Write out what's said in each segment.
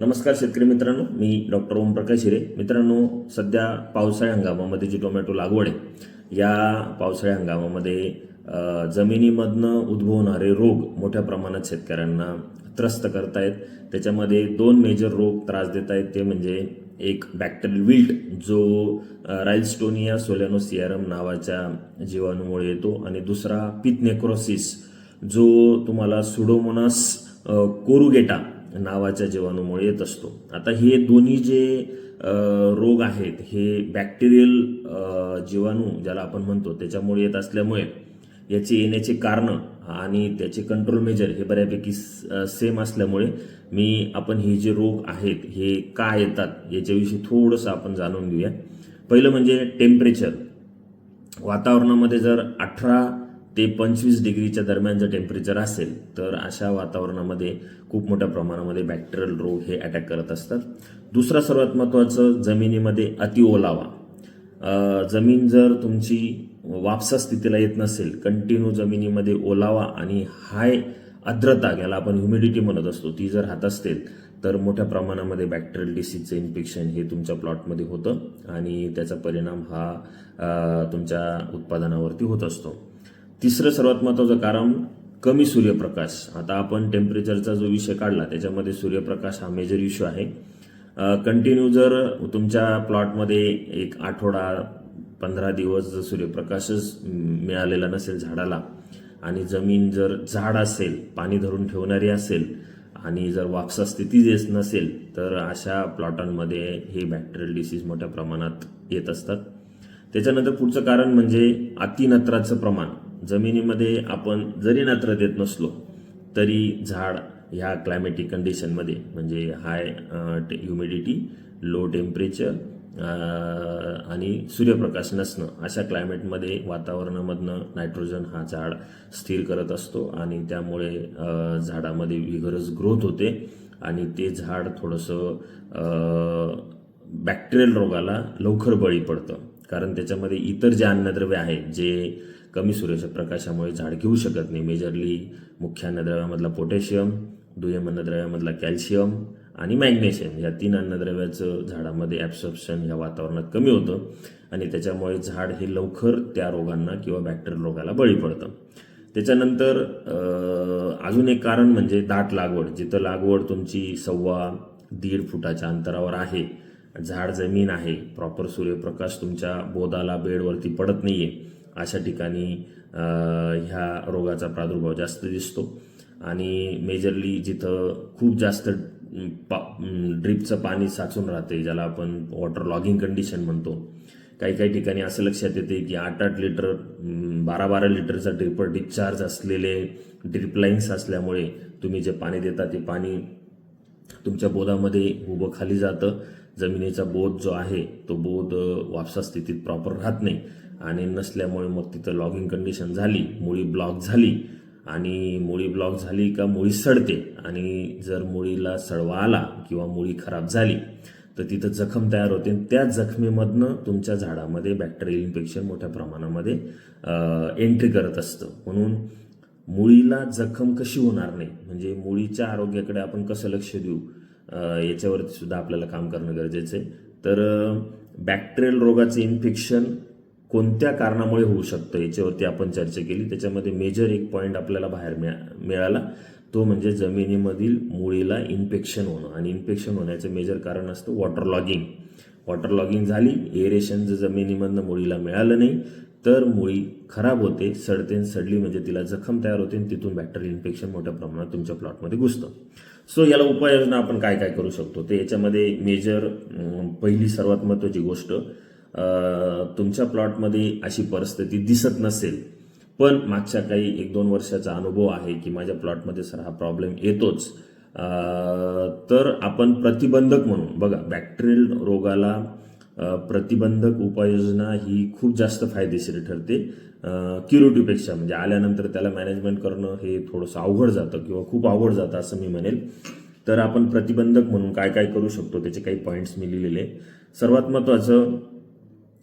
नमस्कार शेतकरी मित्रांनो मी डॉक्टर ओमप्रकाश हिरे. मित्रांनो सध्या पावसाळी हंगामामध्ये जी टोमॅटो लागवड आहे या पावसाळी हंगामामध्ये जमिनीमधनं उद्भवणारे रोग मोठ्या प्रमाणात शेतकऱ्यांना त्रस्त करतायत. त्याच्यामध्ये दोन मेजर रोग त्रास देत आहेत ते म्हणजे एक बॅक्टेरियल विल्ट जो राईलस्टोनिया सोलॅनोसियारम नावाच्या जीवाणूमुळे येतो. आणि दुसरा पिथ नेक्रोसिस जो तुम्हाला सुडोमोनास कोरुगेटा नावाच्या जीवाणूमुळे येत असतो. आता हे दोन्ही जे रोग आहेत हे बॅक्टेरियल जीवाणू ज्याला आपण म्हणतो त्याच्यामुळे येत असल्यामुळे याचे येण्याचे कारणं आणि त्याचे कंट्रोल मेजर हे बऱ्यापैकी सेम असल्यामुळे मी आपण हे जे रोग आहेत हे का येतात याच्याविषयी थोडंसं आपण जाणून घेऊया. पहिलं म्हणजे टेम्परेचर वातावरणामध्ये जर अठरा ते पंचवीस डिग्रीच्या दरम्यान जर टेम्परेचर असेल तर अशा वातावरणामध्ये खूप मोठ्या प्रमाणामध्ये बॅक्टेरियल रोग हे अटॅक करत असतात. दुसरा सर्वात महत्त्वाचं जमिनीमध्ये अति ओलावा. जमीन जर तुमची वापसा स्थितीला येत नसेल कंटिन्यू जमिनीमध्ये ओलावा आणि हाय आर्द्रता याला आपण ह्युमिडिटी म्हणत असतो ती जर हात असतील तर मोठ्या प्रमाणामध्ये बॅक्टेरियल डिसीजचं इन्फेक्शन हे तुमच्या प्लॉटमध्ये होतं आणि त्याचा परिणाम हा तुमच्या उत्पादनावरती होत असतो. तिसरं सर्वात महत्त्वाचं कारण कमी सूर्यप्रकाश. आता आपण टेम्परेचरचा जो विषय काढला त्याच्यामध्ये सूर्यप्रकाश हा मेजर इश्यू आहे. कंटिन्यू जर तुमच्या प्लॉटमध्ये एक आठवडा पंधरा दिवस जर सूर्यप्रकाशच मिळालेला नसेल झाडाला आणि जमीन जर झाड असेल पाणी धरून ठेवणारी असेल आणि जर वापसा स्थिती येत नसेल तर अशा प्लॉटांमध्ये हे बॅक्टेरियल डिसीज मोठ्या प्रमाणात येत असतात. त्याच्यानंतर पुढचं कारण म्हणजे अतिनत्राचं प्रमाण. जमिनीमध्ये आपण जरी नत्र देत नसलो तरी झाड ह्या क्लायमॅटिक कंडिशनमध्ये म्हणजे हाय ह्युमिडिटी लो टेम्परेचर आणि सूर्यप्रकाश नसणं अशा क्लायमेटमध्ये वातावरणामधनं नायट्रोजन हा झाड स्थिर करत असतो आणि त्यामुळे झाडामध्ये विगरज ग्रोथ होते आणि ते झाड थोडंसं बॅक्टेरियल रोगाला लवकर बळी पडतं. कारण त्याच्यामध्ये इतर जे अन्नद्रव्य आहेत जे कमी सूर्याच्या प्रकाशामुळे झाड घेऊ शकत नाही. मेजरली मुख्य अन्नद्रव्यामधला पोटॅशियम दुय्यम अन्नद्रव्यामधला कॅल्शियम आणि मॅग्नेशियम या तीन अन्नद्रव्याचं झाडामध्ये ॲब्सॉप्शन या वातावरणात कमी होतं आणि त्याच्यामुळे झाड हे लवकर त्या रोगांना किंवा बॅक्टेरियल रोगाला बळी पडतं. त्याच्यानंतर अजून एक कारण म्हणजे दाट लागवड. जिथं लागवड तुमची सव्वा दीड फुटाच्या अंतरावर आहे झाड जमीन आहे प्रॉपर सूर्यप्रकाश तुमच्या बोदाला बेडवरती पडत नाही आहे अशा ठिकाणी ह्या रोगाचा प्रादुर्भाव जास्त दिसतो. आणि मेजरली जिथं खूप जास्त पा ड्रिपचं पाणी साचून राहते ज्याला आपण वॉटर लॉगिंग कंडिशन म्हणतो. काही काही ठिकाणी असं लक्षात येते की आठ आठ लिटर बारा बारा लिटरचा ड्रिपर डिस्चार्ज असलेले ड्रिप लाईन्स असल्यामुळे तुम्ही जे पाणी देता ते पाणी तुमच्या बोधामध्ये उभं खाली जातं. जमिनीचा बोध जो आहे तो बोध वापसा स्थितीत प्रॉपर राहत नाही. आणि नसल्यामुळे मग तिथं लॉगिंग कंडिशन झाली मुळी ब्लॉक झाली आणि मुळी ब्लॉक झाली का मुळी सडते. आणि जर मुळीला सडवा आला किंवा मुळी खराब झाली तर तिथं जखम तयार होते. आणि त्या जखमेमधनं तुमच्या झाडामध्ये बॅक्टेरियल इन्फेक्शन मोठ्या प्रमाणामध्ये एंट्री करत असतं. म्हणून मुळीला जखम कशी होणार नाही? म्हणजे मुळीच्या आरोग्याकडे आपण कसं लक्ष देऊ? याच्यावरती सुद्धा आपल्याला काम करणं गरजेचं आहे. तर बॅक्टेरियल रोगाचं इन्फेक्शन कोणत्या कारणामुळे होऊ शकतं? याच्यावरती आपण चर्चा केली. त्याच्यामध्ये मेजर एक पॉईंट आपल्याला बाहेर मिळा मिळाला. तो म्हणजे जमिनीमधील मुळीला इन्फेक्शन होणं. आणि इन्फेक्शन होण्याचं मेजर कारण असतं वॉटर लॉगिंग वॉटर लॉगिंग झाली. एरेशन जर जमिनीमधनं मुळीला मिळालं नाही तर मुळी खराब होते. सडते सडली म्हणजे तिला जखम तयार होते आणि तिथून बॅक्टेरियल इन्फेक्शन मोठ्या प्रमाणात तुमच्या प्लॉटमध्ये घुसतं. सो याला उपाययोजना आपण काय काय करू शकतो? ते याच्यामध्ये मेजर पहिली सर्वात महत्त्वाची गोष्ट तुमच्या प्लॉटमध्ये अशी परिस्थिती दिसत नसेल. पण मागच्या काही एक दोन वर्षाचा अनुभव आहे की माझ्या प्लॉटमध्ये सर हा प्रॉब्लेम येतोच. तर आपण प्रतिबंधक म्हणून बघा बॅक्टेरियल रोगाला प्रतिबंधक उपाययोजना ही खूप जास्त फायदेशीर ठरते. क्युरेटिव्हपेक्षा म्हणजे आल्यानंतर त्याला मॅनेजमेंट करणं हे थोडंसं अवघड जातं किंवा खूप अवघड जातं असं मी म्हणेल. तर आपण प्रतिबंधक म्हणून काय काय करू शकतो त्याचे काही पॉईंट्स मी लिहिलेले. सर्वात महत्त्वाचं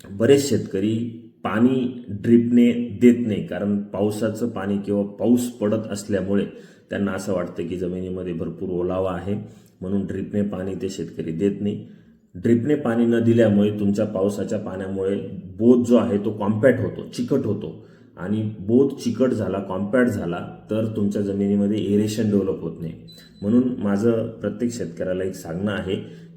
बरेच शेतकरी पाणी ड्रिपने देत नाही कारण पावसाचं पाणी किंवा पाऊस पडत असल्यामुळे त्यांना असं वाटतं की जमिनीमध्ये भरपूर ओलावा आहे म्हणून ड्रिपने पाणी ते शेतकरी देत नाही. ड्रिपने पाणी न दिल्यामुळे तुमच्या पावसाच्या पाण्यामुळे बोध जो आहे तो कॉम्पॅक्ट होतो चिकट होतो. आणि बोध चिकट झाला कॉम्पॅक्ट झाला तर तुमच्या जमिनीमध्ये एरेशन डेव्हलप होत नाही. म्हणून माझं प्रत्येक शेतकऱ्याला एक सांगणं आहे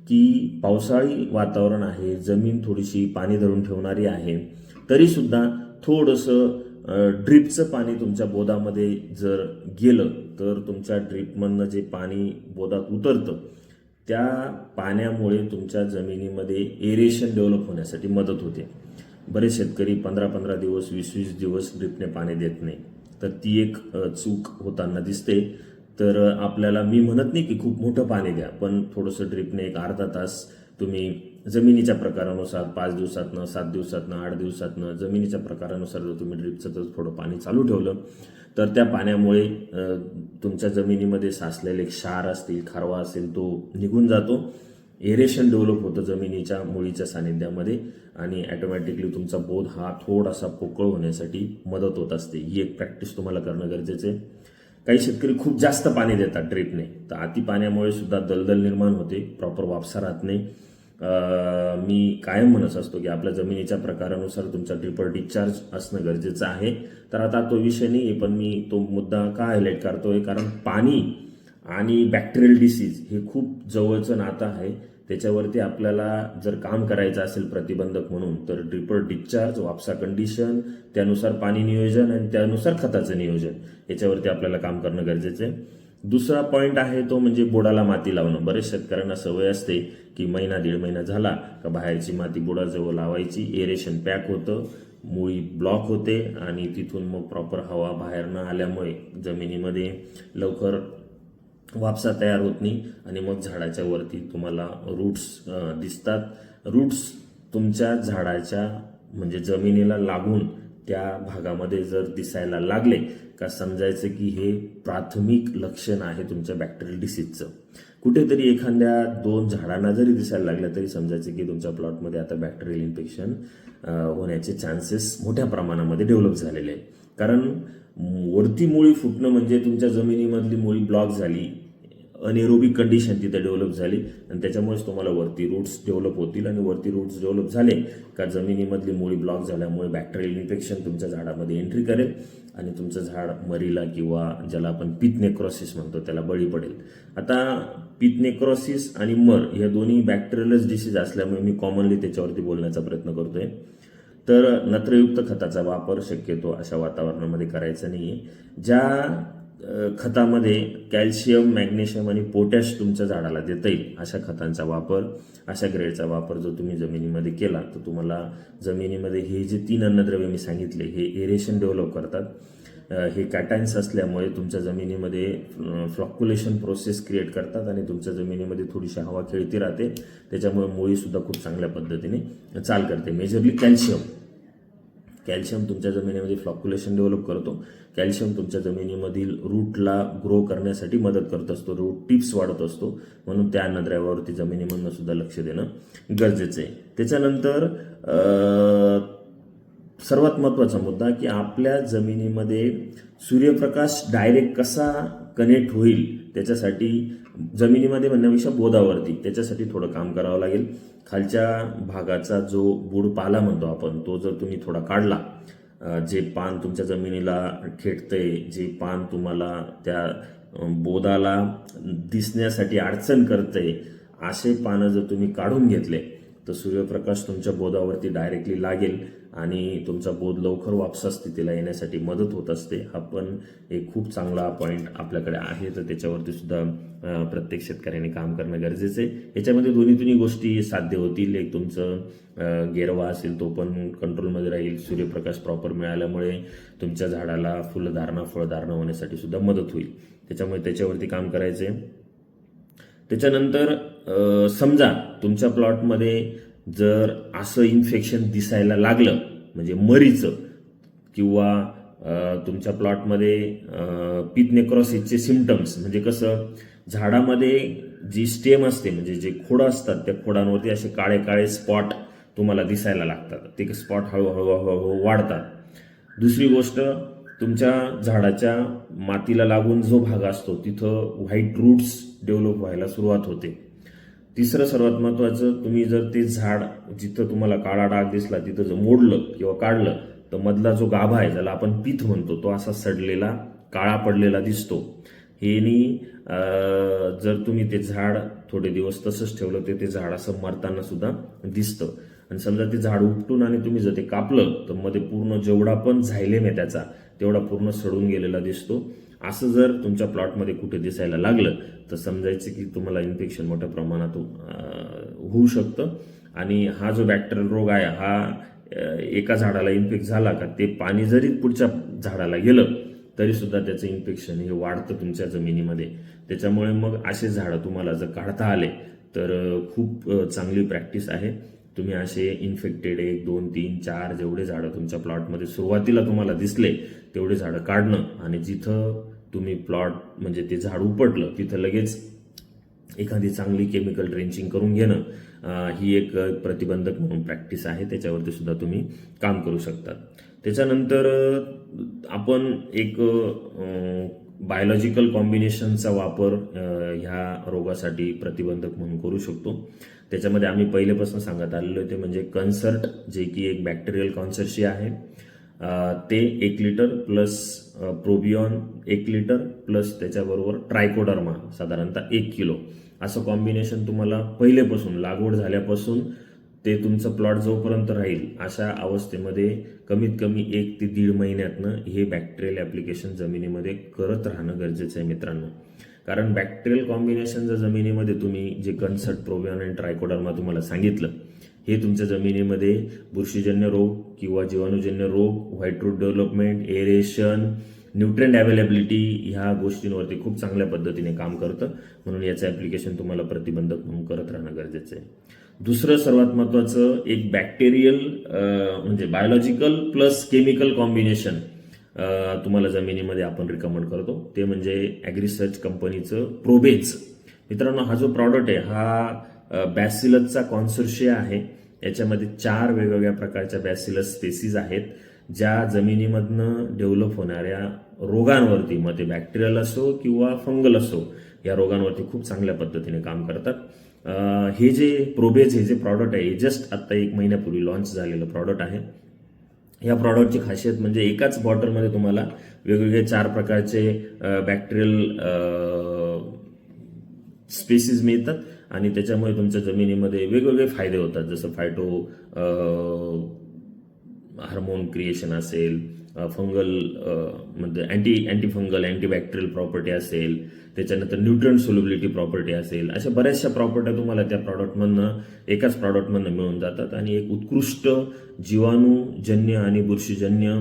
की पावसाळी वातावरण आहे जमीन थोडीशी पाणी धरून ठेवणारी आहे तरीसुद्धा थोडंसं ड्रीपचं पाणी तुमच्या बोधामध्ये जर गेलं तर तुमच्या ड्रीपमधनं जे पाणी बोधात उतरतं त्या पाण्यामुळे तुमच्या जमिनीमध्ये एरेशन डेव्हलप होण्यासाठी मदत होते. बरेच शेतकरी पंधरा पंधरा दिवस वीस वीस दिवस ड्रीपने पाणी देत नाही. तर ती एक चूक होताना दिसते. तर आपल्याला मी म्हणत नाही की खूप मोठं पाणी द्या पण थोडंसं ड्रिपने एक अर्धा तास तुम्ही जमिनीच्या प्रकारानुसार पाच दिवसातनं सात दिवसातनं आठ दिवसातनं जमिनीच्या प्रकारानुसार जर तुम्ही ड्रिपचं तर थोडं पाणी चालू ठेवलं तर त्या पाण्यामुळे तुमच्या जमिनीमध्ये साचलेले क्षार असतील खारवा असेल तो निघून जातो. एरेशन डेव्हलप होतं जमिनीच्या मुळीच्या सानिध्यामध्ये आणि ॲटोमॅटिकली तुमचा बोध हा थोडासा पोकळ होण्यासाठी मदत होत असते. ही एक प्रॅक्टिस तुम्हाला करणं गरजेचं आहे. काही शेतकरी खूप जास्त पाणी देतात ड्रिपने. तर अति पाण्यामुळे सुद्धा दलदल निर्माण होते. प्रॉपर वापसा राहत नाही. मी कायम म्हणत असतो की आपल्या जमिनीच्या प्रकारानुसार तुमचा ड्रिपर डिस्चार्ज असणं गरजेचं आहे. तर आता तो विषय नाही आहे पण मी तो मुद्दा का हायलाईट आहे कारण पाणी आणि बॅक्टेरियल डिसीज हे खूप जवळचं नातं आहे. त्याच्यावरती आपल्याला जर काम करायचं असेल प्रतिबंधक म्हणून तर ड्रिपर डिस्चार्ज वापसा कंडिशन त्यानुसार पाणी नियोजन आणि त्यानुसार खताचं नियोजन याच्यावरती आपल्याला काम करणं गरजेचं आहे. दुसरा पॉईंट आहे तो म्हणजे बोडाला माती लावणं. बरेच शेतकऱ्यांना सवय असते की महिना दीड महिना झाला का बाहेरची माती बोडाजवळ लावायची एरेशन पॅक होतं मुळी ब्लॉक होते आणि तिथून मग प्रॉपर हवा बाहेर न आल्यामुळे जमिनीमध्ये लवकर वापसा तयार होत नाही आणि मग झाडाच्या वरती तुम्हाला रूट्स दिसतात. रूट्स तुमच्या झाडाच्या म्हणजे जमिनीला लागून त्या भागामध्ये जर दिसायला लागले का समजायचं की हे प्राथमिक लक्षण आहे तुमच्या बॅक्टेरियल डिसीजचं कुठेतरी एखाद्या दोन झाडांना जरी दिसायला लागलं तरी समजायचं की तुमच्या प्लॉटमध्ये आता बॅक्टेरियल इन्फेक्शन होण्याचे चान्सेस मोठ्या प्रमाणामध्ये डेव्हलप झालेले आहे कारण वरती मुळी फुटणं म्हणजे तुमच्या जमिनीमधली मुळी ब्लॉक झाली अनेरोबिक कंडिशन तिथे डेव्हलप झाली आणि त्याच्यामुळेच तुम्हाला वरती रूट्स डेव्हलप होतील आणि वरती रूट्स डेव्हलप झाले का जमिनीमधली मुळी ब्लॉक झाल्यामुळे बॅक्टेरियल इन्फेक्शन तुमच्या झाडामध्ये एंट्री करेल आणि तुमचं झाड मरीला किंवा ज्याला आपण पितनेक्रॉसिस म्हणतो त्याला बळी पडेल. आता पितनेक्रॉसिस आणि मर या दोन्ही बॅक्टेरियलच डिसीज असल्यामुळे मी कॉमनली त्याच्यावरती बोलण्याचा प्रयत्न करतोय. तर नत्रयुक्त खताचा वापर शक्यतो अशा वातावरणामध्ये करायचा नाही आहे ज्या खतामध्ये कॅल्शियम मॅग्नेशियम आणि पोटॅश तुमच्या झाडाला देता येईल अशा खतांचा वापर अशा ग्रेडचा वापर जर तुम्ही जमिनीमध्ये केला तर तुम्हाला जमिनीमध्ये हे जे तीन अन्नद्रव्य मी सांगितले हे एरेशन डेव्हलप करतात. हे कॅटायन्स असल्यामुळे तुमच्या जमिनीमध्ये फ्लॉक्युलेशन प्रोसेस क्रिएट करतात आणि तुमच्या जमिनीमध्ये थोडीशी हवा खेळती राहते. त्याच्यामुळे मुळीसुद्धा खूप चांगल्या पद्धतीने चाल करते. मेजरली कॅल्शियम कॅल्शियम तुमच्या जमिनीमध्ये फ्लॉक्युलेशन डेव्हलप करतो. कॅल्शियम तुमच्या जमिनीमधील रूटला ग्रो करण्यासाठी मदत करत असतो. रूट टिप्स वाढत असतो. म्हणून त्या अन्नद्रव्यावरती जमिनीमधनं सुद्धा लक्ष देणं गरजेचं आहे. त्याच्यानंतर सर्वात महत्त्वाचा मुद्दा की आपल्या जमिनीमध्ये सूर्यप्रकाश डायरेक्ट कसा कनेक्ट होईल त्याच्यासाठी जमिनीमध्ये म्हणण्यापेक्षा बोधावरती त्याच्यासाठी थोडं काम करावं लागेल. खालच्या भागाचा जो बुड पाला म्हणतो आपण तो जर तुम्ही थोडा काढला जे पान तुमच्या जमिनीला खेटतंय जे पान तुम्हाला त्या बोधाला दिसण्यासाठी अडचण करतंय असे पानं जर तुम्ही काढून घेतले तर सूर्यप्रकाश तुमच्या बोधावरती डायरेक्टली लागेल. आणि तुमचा बोध लवकर वापसा स्थितीला येण्यासाठी मदत होत असते. हा पण एक खूप चांगला पॉईंट आपल्याकडे आहे. तर त्याच्यावरती सुद्धा प्रत्येक शेतकऱ्याने काम करणं गरजेचं आहे. याच्यामध्ये दोन्ही दोन्ही गोष्टी साध्य होतील. एक तुमचं गेरवा असेल तो पण कंट्रोलमध्ये राहील. सूर्यप्रकाश प्रॉपर मिळाल्यामुळे तुमच्या झाडाला फुलधारणा फळधारणा होण्यासाठी सुद्धा मदत होईल. त्याच्यामुळे त्याच्यावरती काम करायचं आहे त्याच्यानंतर समजा तुमच्या प्लॉटमध्ये जर असं इन्फेक्शन दिसायला लागलं म्हणजे मरीचं किंवा तुमच्या प्लॉटमध्ये पित नेक्रॉसिसचे सिमटम्स म्हणजे कसं झाडामध्ये जी स्टेम असते म्हणजे जे खोडं असतात त्या खोडांवरती असे काळे काळे स्पॉट तुम्हाला दिसायला लागतात. ते स्पॉट हळूहळू हळूहळू वाढतात. दुसरी गोष्ट तुमच्या झाडाच्या मातीला लागून जो भाग असतो तिथं व्हाईट रूट्स डेव्हलप व्हायला सुरुवात होते. तिसरं सर्वात महत्त्वाचं तुम्ही जर ते झाड जिथं तुम्हाला काळा डाग दिसला तिथं जर मोडलं किंवा काढलं तर मधला जो गाभा आहे ज्याला आपण पीठ म्हणतो तो असा सडलेला काळा पडलेला दिसतो. हेनी जर तुम्ही ते झाड थोडे दिवस तसंच ठेवलं तर ते झाड असं मरताना सुद्धा दिसतं. आणि समजा ते झाड उपटून आणि तुम्ही जर ते कापलं तर मध्ये पूर्ण जेवढा पण झायलेम आहे त्याचा तेवढा पूर्ण सडून गेलेला दिसतो. असं जर तुमच्या प्लॉटमध्ये कुठे दिसायला लागलं तर समजायचं की तुम्हाला इन्फेक्शन मोठ्या प्रमाणात होऊ शकतं. आणि हा जो बॅक्टेरियल रोग आहे हा एका झाडाला इन्फेक्ट झाला का ते पाणी जरी पुढच्या झाडाला गेलं तरीसुद्धा त्याचं इन्फेक्शन हे वाढतं तुमच्या जमिनीमध्ये. त्याच्यामुळे मग असे झाडं तुम्हाला जर काढता आले तर खूप चांगली प्रॅक्टिस आहे. तुम्ही असे इन्फेक्टेड एक दोन तीन चार जेवढे झाडं तुमच्या प्लॉटमध्ये सुरुवातीला तुम्हाला दिसले तेवढे झाडं काढणं आणि जिथं तुम्ही प्लॉट म्हणजे ते झाड उपटलं तिथं लगेच एखादी चांगली केमिकल ड्रेंचिंग करून घेणं ही एक प्रतिबंधक म्हणून प्रॅक्टिस आहे. त्याच्यावरती सुद्धा तुम्ही काम करू शकतात त्याच्यानंतर आपण एक बायोलॉजिकल कॉम्बिनेशनचा वापर ह्या रोगासाठी प्रतिबंधक म्हणून करू शकतो. त्याच्यामध्ये आम्ही पहिलेपासून सांगत आलेलो ते म्हणजे कन्सर्ट जे की एक बॅक्टेरियल कॉन्सर्शी आहे. ते एक लिटर प्लस प्रोबियॉन एक लिटर प्लस त्याच्याबरोबर ट्रायकोडर्मा साधारणतः एक किलो. असं कॉम्बिनेशन तुम्हाला पहिलेपासून लागवड झाल्यापासून ते तुमचं प्लॉट जोपर्यंत राहील अशा अवस्थेमध्ये कमीत कमी एक ते दीड महिन्यातनं हे बॅक्टेरियल ॲप्लिकेशन जमिनीमध्ये करत राहणं गरजेचं आहे मित्रांनो. कारण बॅक्टेरियल कॉम्बिनेशन जर जमिनीमध्ये तुम्ही जे कन्सर्ट प्रोबियॉन आणि ट्रायकोडर्मा तुम्हाला सांगितलं हे तुमच्या जमिनीमध्ये बुरशीजन्य रोग किंवा जीवाणूजन्य रोग white root development aeration nutrient availability ह्या गोष्टींवरती खूप चांगल्या पद्धतीने काम करतं. म्हणून याचं ॲप्लिकेशन तुम्हाला प्रतिबंधक म्हणून करत राहणं गरजेचं आहे. दुसरं सर्वात महत्त्वाचं एक बॅक्टेरियल म्हणजे बायोलॉजिकल प्लस केमिकल कॉम्बिनेशन तुम्हाला जमिनीमध्ये आपण रिकमेंड करतो. ते म्हणजे ॲग्रिसर्च कंपनीचं प्रोबेज मित्रांनो हा जो प्रॉडक्ट आहे हा बॅसिलसचा कॉन्सर्शिया आहे. याच्यामध्ये चार वेगवेगळ्या प्रकारच्या बॅसिलस स्पेसीज आहेत ज्या जमिनीमधनं डेव्हलप होणाऱ्या रोगांवरती मग ते बॅक्टेरियल असो किंवा फंगल असो या रोगांवरती खूप चांगल्या पद्धतीने काम करतात. हे जे प्रोबेज हे जे प्रॉडक्ट आहे हे जस्ट आत्ता एक महिन्यापूर्वी लॉन्च झालेलं प्रॉडक्ट आहे. या प्रॉडक्टची खासियत म्हणजे एकाच बॉटलमध्ये तुम्हाला वेगवेगळे चार प्रकारचे बॅक्टेरियल स्पेसीज मिळतात. आणि त्याच्यामुळे तुमच्या जमिनीमध्ये वेगवेगळे फायदे होतात जसं फायटो हार्मोन क्रिएशन असेल फंगल म्हणजे anti anti fungal antibacterial property असेल त्याच्यानंतर न्यूट्रन सोल्युबिलिटी प्रॉपर्टी असेल अशा बऱ्याचशा प्रॉपर्ट्या तुम्हाला त्या प्रॉडक्टमधनं एकाच प्रॉडक्टमधनं मिळून जातात. आणि एक उत्कृष्ट जीवाणूजन्य आणि बुरशीजन्य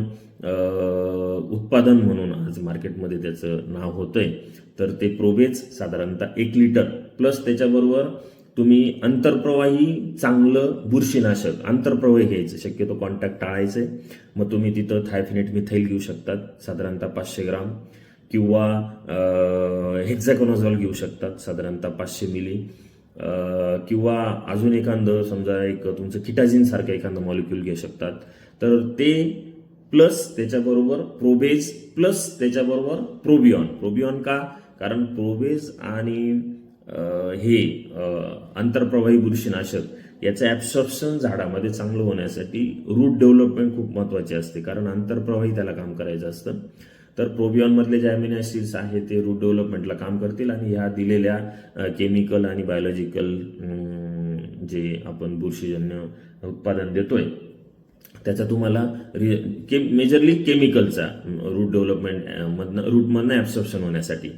उत्पादन म्हणून आज मार्केटमध्ये त्याचं नाव होतंय. तर ते प्रोबेज साधारणतः एक लिटर प्लस त्याच्याबरोबर तुम्ही आंतरप्रवाही चांगलं बुरशीनाशक आंतरप्रवाही घ्यायचं. शक्यतो कॉन्टॅक्ट टाळायचे. मग तुम्ही तिथं थायफिनेट मिथाईल घेऊ शकतात. साधारणतः पाचशे ग्राम. किंवा हेक्झॅकोनॉझॉल घेऊ शकतात. साधारणतः पाचशे मिली किंवा अजून एखादं समजा एक तुमचं किटाझिनसारखं एखादं मॉलिक्यूल घेऊ शकतात. तर ते प्लस त्याच्याबरोबर प्रोबेज प्लस त्याच्याबरोबर प्रोबियॉन प्रोबियॉन का? कारण प्रोबेज आणि हे आंतरप्रवाही बुरशीनाशक याचं ॲब्सॉर्प्शन झाडामध्ये चांगलं होण्यासाठी रूट डेव्हलपमेंट खूप महत्त्वाची असते. कारण आंतरप्रवाही त्याला काम करायचं असतं. तर प्रोबियॉनमधले जे अमिनो ॲसिड्स आहेत ते रूट डेव्हलपमेंटला काम करतील आणि ह्या दिलेल्या केमिकल आणि बायोलॉजिकल जे आपण बुरशीजन्य उत्पादन देतोय त्याचा तुम्हाला रि के मेजरली केमिकलचा रूट डेव्हलपमेंट मधनं रूटमधनं ॲब्सॉर्प्शन होण्यासाठी.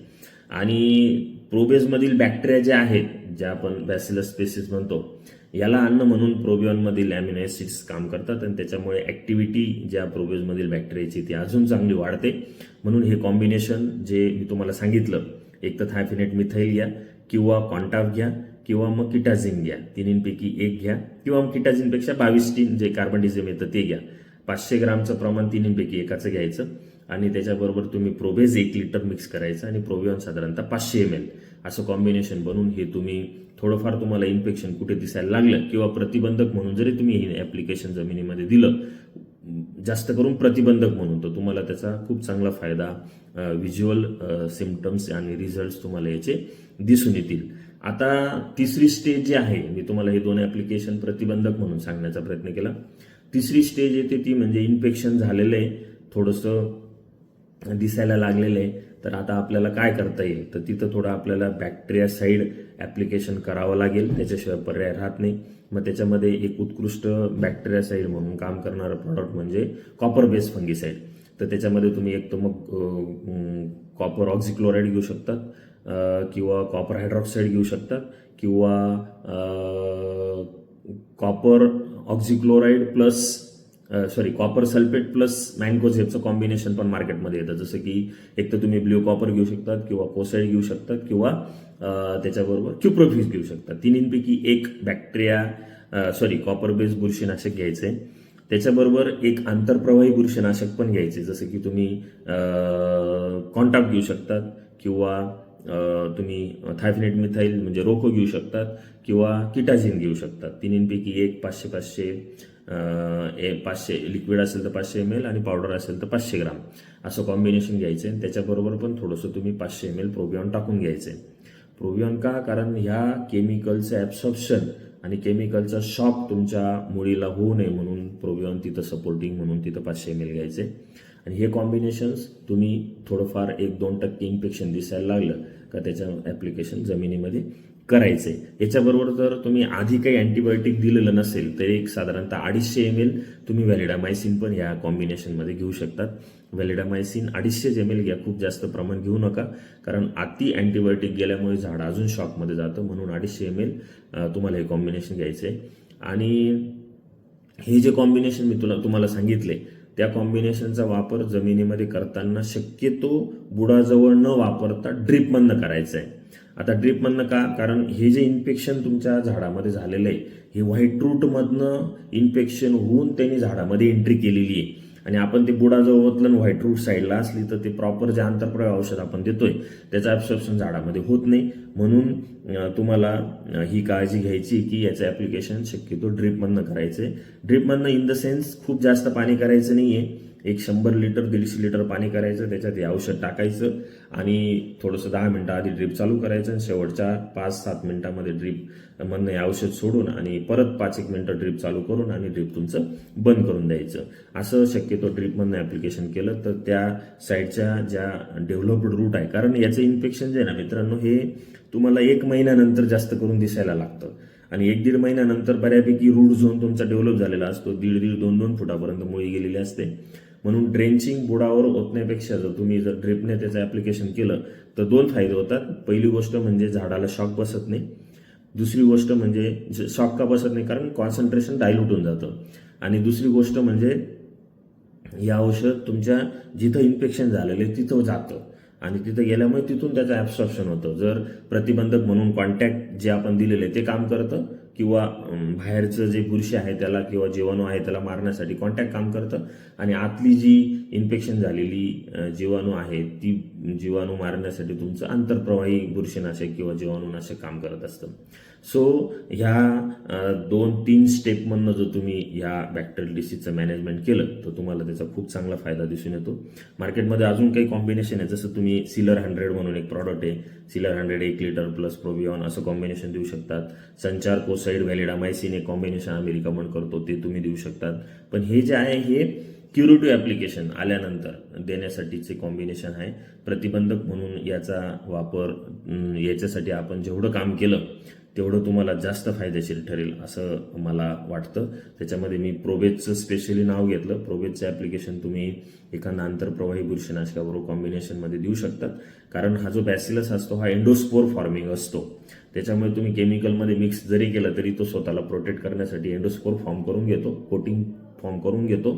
आणि प्रोबेजमधील बॅक्टेरिया जे आहेत ज्या आपण बॅसिलस स्पेसिस म्हणतो याला अन्न म्हणून प्रोबिओनमधील अमिनो ॲसिड्स काम करतात आणि त्याच्यामुळे ॲक्टिव्हिटी ज्या प्रोबेजमधील बॅक्टेरियाची ती अजून चांगली वाढते. म्हणून हे कॉम्बिनेशन जे मी तुम्हाला सांगितलं एक तर थायफिनेट मिथाईल घ्या किंवा कॉन्टाफ घ्या किंवा मग किटाझिन घ्या तिन्हींपैकी एक घ्या किंवा मग किटाझिनपेक्षा बावीस टीन जे कार्बन डिझेम येतं ते घ्या. पाचशे ग्रामचं प्रमाण तिन्हींपैकी एकाचं घ्यायचं. आणि त्याच्याबरोबर तुम्ही प्रोबेज एक लिटर मिक्स करायचं आणि प्रोबियॉन साधारणतः पाचशे एम एल असं कॉम्बिनेशन बनवून हे तुम्ही थोडंफार तुम्हाला इन्फेक्शन कुठे दिसायला लागलं किंवा प्रतिबंधक म्हणून जरी तुम्ही हे ॲप्लिकेशन जमिनीमध्ये दिलं जास्त करून प्रतिबंधक म्हणून तर तुम्हाला त्याचा खूप चांगला फायदा व्हिज्युअल सिमटम्स आणि रिझल्ट तुम्हाला याचे दिसून येतील. आता तिसरी स्टेज जी आहे मी तुम्हाला हे दोन ॲप्लिकेशन प्रतिबंधक म्हणून सांगण्याचा प्रयत्न केला. तिसरी स्टेज येते ती म्हणजे इन्फेक्शन झालेलं आहे. थोडंसं दिसायला लागलेलं आहे. तर आता आपल्याला काय करता येईल? तर तिथं थोडं आपल्याला बॅक्टेरिया साईड ॲप्लिकेशन करावं लागेल. त्याच्याशिवाय पर्याय राहत नाही. मग त्याच्यामध्ये एक उत्कृष्ट बॅक्टेरिया साईड म्हणून काम करणारं प्रॉडक्ट म्हणजे कॉपर बेस फंगीसाईड तर त्याच्यामध्ये तुम्ही एक तर मग कॉपर ऑक्झिक्लोराईड घेऊ शकतात किंवा कॉपर हायड्रॉक्साईड घेऊ शकतात किंवा copper oxychloride plus sorry copper sulphate plus मँगोझेपचं combination पण मार्केटमध्ये येतं. जसं की एक तर तुम्ही ब्ल्यू कॉपर घेऊ शकतात किंवा कोसाईड घेऊ शकतात किंवा त्याच्याबरोबर क्युप्रोफिस घेऊ शकतात. तिन्हींपैकी एक बॅक्टेरिया सॉरी कॉपर बेस बुरशीनाशक घ्यायचे. त्याच्याबरोबर एक आंतरप्रवाही बुरशीनाशक पण घ्यायचे. जसं की तुम्ही कॉन्टॅक्ट घेऊ शकतात किंवा तुम्ही थायफनेट मिथाईल म्हणजे रोको घेऊ शकतात किंवा किटाझिन घेऊ शकतात. तिन्हींपैकी एक पाचशे पाचशे ए पाचशे लिक्विड असेल तर पाचशे एम एल आणि पावडर असेल तर पाचशे ग्राम. असं कॉम्बिनेशन घ्यायचं आणि त्याच्याबरोबर पण थोडंसं तुम्ही पाचशे एम एल प्रोबियॉन टाकून घ्यायचं आहे. प्रोबियॉन का? कारण ह्या केमिकलचं ॲब्सॉप्शन आणि केमिकलचा शॉक तुमच्या मुळीला होऊ नये म्हणून प्रोबियॉन तिथं सपोर्टिंग म्हणून तिथं पाचशे एम एल घ्यायचे आणि हे कॉम्बिनेशन्स तुम्ही थोडंफार एक दोन टक्के इन्फेक्शन दिसायला लागलं का त्याचं ॲप्लिकेशन जमिनीमध्ये? करायचे याच्याबरोबर जर तुम्ही आधी काही अँटीबायोटिक दिलेलं नसेल तर एक साधारणतः अडीचशे एम एल तुम्ही व्हॅलिडामायसिन पण ह्या कॉम्बिनेशनमध्ये घेऊ शकतात. व्हॅलिडामायसिन अडीचशे एम एल घ्या खूप जास्त प्रमाण घेऊ नका. कारण अति अँटीबायोटिक गेल्यामुळे झाड अजून शॉकमध्ये जातं म्हणून अडीचशे एम एल तुम्हाला हे कॉम्बिनेशन घ्यायचं आहे आणि हे जे कॉम्बिनेशन मी तुला तुम्हाला सांगितले त्या कॉम्बिनेशनचा वापर जमिनीमध्ये करताना शक्यतो बुडाजवळ न वापरता ड्रीपमधनं करायचं आहे आता ड्रीपमधनं का? कारण हे जे इन्फेक्शन तुमच्या झाडामध्ये झालेलं आहे हे व्हाईट रूटमधनं इन्फेक्शन होऊन त्यांनी झाडामध्ये एंट्री केलेली आहे. आणि आपण ते बुडाजवळ ओतलं व्हाईट रूट साईडला असली तर ते प्रॉपर जे आंतरप्रवाह औषध आपण देतोय त्याचं ॲब्सॉर्प्शन झाडामध्ये होत नाही. म्हणून तुम्हाला ही काळजी घ्यायची की याचं ॲप्लिकेशन शक्यतो ड्रीपमधनं करायचं आहे ड्रीपमधनं इन द सेन्स खूप जास्त पाणी करायचं नाही आहे एक शंभर लिटर दीडशे लिटर पाणी करायचं त्याच्यात हे औषध टाकायचं आणि थोडंसं दहा मिनटं आधी ड्रीप चालू करायचं आणि शेवटच्या पाच सात मिनिटामध्ये ड्रीप मधनं हे औषध सोडून आणि परत पाच एक मिनटं ड्रीप चालू करून आणि ड्रीप तुमचं बंद करून द्यायचं. असं शक्यतो ड्रीपमधनं ॲप्लिकेशन केलं तर त्या साईडच्या ज्या डेव्हलप्ड रूट आहे कारण याचं इन्फेक्शन जे आहे ना मित्रांनो हे तुम्हाला एक महिन्यानंतर जास्त करून दिसायला लागतं. आणि एक दीड महिन्यानंतर बऱ्यापैकी रूट झोन तुमचा डेव्हलप झालेला असतो. दीड दीड दोन दोन फुटापर्यंत मुळी गेलेली असते. म्हणून ड्रेंचिंग बुडावर ओतण्यापेक्षा जर तुम्ही जर ड्रिपने त्याचं ॲप्लिकेशन केलं तर दोन फायदे होतात. पहिली गोष्ट म्हणजे झाडाला शॉक बसत नाही. दुसरी गोष्ट म्हणजे शॉक का बसत नाही कारण कॉन्सन्ट्रेशन डायल्यूट होऊन जातं. आणि दुसरी गोष्ट म्हणजे या औषध तुमच्या जिथं इन्फेक्शन झालेलं आहे तिथं जातं. आणि तिथं गेल्यामुळे तिथून त्याचं ॲब्सॉर्प्शन होतं. जर प्रतिबंधक म्हणून कॉन्टॅक्ट जे आपण दिलेलं आहे ते काम करतं. किंवा बाहेरचं जे बुरशी आहे त्याला किंवा जीवाणू आहे त्याला मारण्यासाठी कॉन्टॅक्ट काम करतं. आणि आतली जी इन्फेक्शन झालेली जीवाणू आहे ती जीवाणू मारण्यासाठी तुमचं आंतरप्रवाही बुरशीनाशक किंवा जीवाणूनाशक काम करत असतं. सो ह्या दोन तीन स्टेपमधनं जर तुम्ही ह्या बॅक्टेरियल डिसीजचं मॅनेजमेंट केलं तर तुम्हाला त्याचा खूप चांगला फायदा दिसून येतो. मार्केटमध्ये अजून काही कॉम्बिनेशन आहे जसं तुम्ही सिलर हंड्रेड म्हणून एक प्रॉडक्ट आहे. सिलर हंड्रेड एक लिटर प्लस प्रोबियॉन असं कॉम्बिनेशन देऊ शकतात. संचार कोसाईड व्हॅलिडामायसिन एक कॉम्बिनेशन आम्ही रिकमेंड करतो ते तुम्ही देऊ शकतात. पण हे जे आहे हे क्युरेटिव्ह ॲप्लिकेशन आल्यानंतर देण्यासाठीचे कॉम्बिनेशन आहे. प्रतिबंधक म्हणून याचा वापर याच्यासाठी आपण जेवढं काम केलं तेवढं तुम्हाला जास्त फायदेशीर ठरेल असं मला वाटतं. त्याच्यामध्ये मी प्रोबेजचं स्पेशली नाव घेतलं. प्रोबेजचं ॲप्लिकेशन तुम्ही एखादा आंतरप्रवाही बुरशीनाशकाबरोबर कॉम्बिनेशनमध्ये देऊ शकतात. कारण हा जो बॅसिलस असतो हा एंडोस्पोर फॉर्मिंग असतो. त्याच्यामुळे तुम्ही केमिकलमध्ये मिक्स जरी केला तरी तो स्वतःला प्रोटेक्ट करण्यासाठी एंडोस्कोर फॉर्म करून घेतो कोटिंग फॉर्म करून घेतो.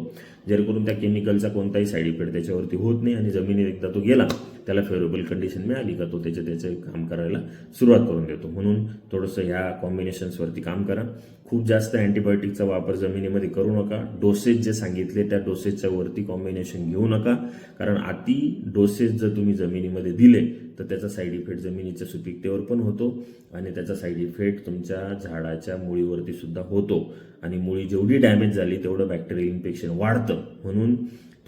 जेणेकरून त्या केमिकलचा कोणताही साईड इफेक्ट त्याच्यावरती होत नाही आणि जमिनीत एकदा तो गेला त्याला फेवरेबल कंडिशन मिळाली का तो त्याचे त्याचे काम करायला सुरुवात करून देतो. म्हणून थोडंसं ह्या कॉम्बिनेशन्सवरती काम करा. खूप जास्त अँटीबायोटिकचा वापर जमिनीमध्ये करू नका. डोसेज जे सांगितले त्या डोसेजच्या वरती कॉम्बिनेशन घेऊ नका. कारण अति डोसेज जर तुम्ही जमिनीमध्ये दिले तर त्याचा साईड इफेक्ट जमिनीच्या सुपीकतेवर पण होतो आणि त्याचा साईड इफेक्ट तुमच्या झाडाच्या मुळीवरती सुद्धा होतो. आणि मुळी जेवढी डॅमेज झाली तेवढं बॅक्टेरियल इन्फेक्शन वाढतं. म्हणून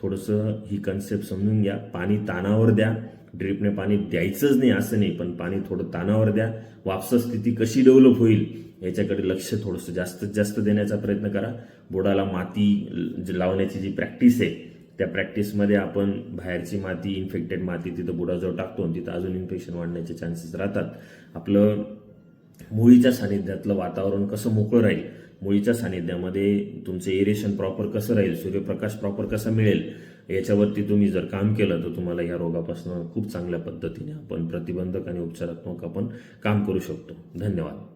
थोडंसं ही कन्सेप्ट समजून घ्या. पाणी तानावर द्या. ड्रिपने पाणी द्यायचंच नाही असं नाही पण पाणी थोडं तानावर द्या. वापसा स्थिती कशी डेव्हलप होईल याच्याकडे लक्ष थोडंसं जास्तीत जास्त देण्याचा प्रयत्न करा. बुडाला माती लावण्याची जी प्रॅक्टिस आहे त्या प्रॅक्टिसमध्ये आपण बाहेरची माती इन्फेक्टेड माती तिथं बुडाजवळ टाकतो आणि तिथं अजून इन्फेक्शन वाढण्याचे चान्सेस राहतात. आपलं मुळीच्या सानिध्यातलं वातावरण कसं मोकळं राहील मुळीच्या सानिध्यामध्ये तुमचं एरेशन प्रॉपर कसं राहील सूर्यप्रकाश प्रॉपर कसा मिळेल याच्यावरती तुम्ही जर काम केलं तर तुम्हाला या रोगापासून खूप चांगल्या पद्धतीने आपण प्रतिबंधक आणि उपचारात्मक आपण काम करू शकतो. धन्यवाद.